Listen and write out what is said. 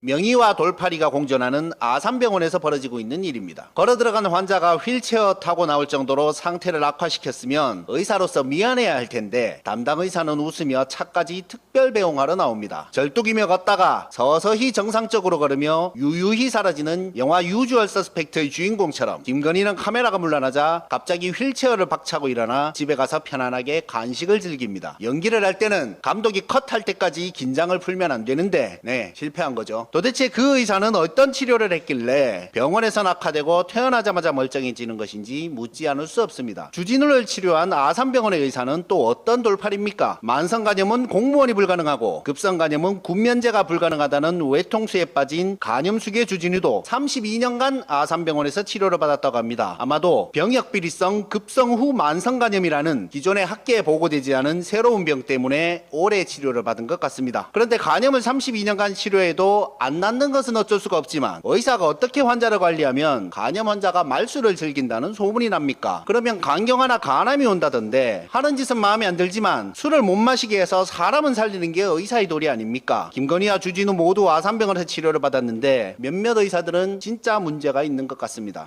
명의와 돌팔이가 공존하는 아산병원에서 벌어지고 있는 일입니다. 걸어 들어간 환자가 휠체어 타고 나올 정도로 상태를 악화시켰으면 의사로서 미안해야 할 텐데 담당 의사는 웃으며 차까지 특별 배웅하러 나옵니다. 절뚝이며 걷다가 서서히 정상적으로 걸으며 유유히 사라지는 영화 유주얼 서스펙트의 주인공처럼 김건희는 카메라가 물러나자 갑자기 휠체어를 박차고 일어나 집에 가서 편안하게 간식을 즐깁니다. 연기를 할 때는 감독이 컷할 때까지 긴장을 풀면 안 되는데 네 실패한 거죠. 도대체 그 의사는 어떤 치료를 했길래 병원에서 낙하되고 태어나자마자 멀쩡해지는 것인지 묻지 않을 수 없습니다. 주진우를 치료한 아산병원의 의사는 또 어떤 돌팔입니까? 만성 간염은 공무원이 불가능하고 급성 간염은 군면제가 불가능하다는 외통수에 빠진 간염수계 주진우도 32년간 아산병원에서 치료를 받았다고 합니다. 아마도 병역 비리성 급성 후 만성 간염이라는 기존의 학계에 보고되지 않은 새로운 병 때문에 오래 치료를 받은 것 같습니다. 그런데 간염을 32년간 치료해도 안 낫는 것은 어쩔 수가 없지만 의사가 어떻게 환자를 관리하면 간염 환자가 말수를 즐긴다는 소문이 납니까? 그러면 간경화나 간암이 온다던데 하는 짓은 마음에 안 들지만 술을 못 마시게 해서 사람은 살리는 게 의사의 도리 아닙니까? 김건희와 주진우 모두 아산병원에서 치료를 받았는데 몇몇 의사들은 진짜 문제가 있는 것 같습니다.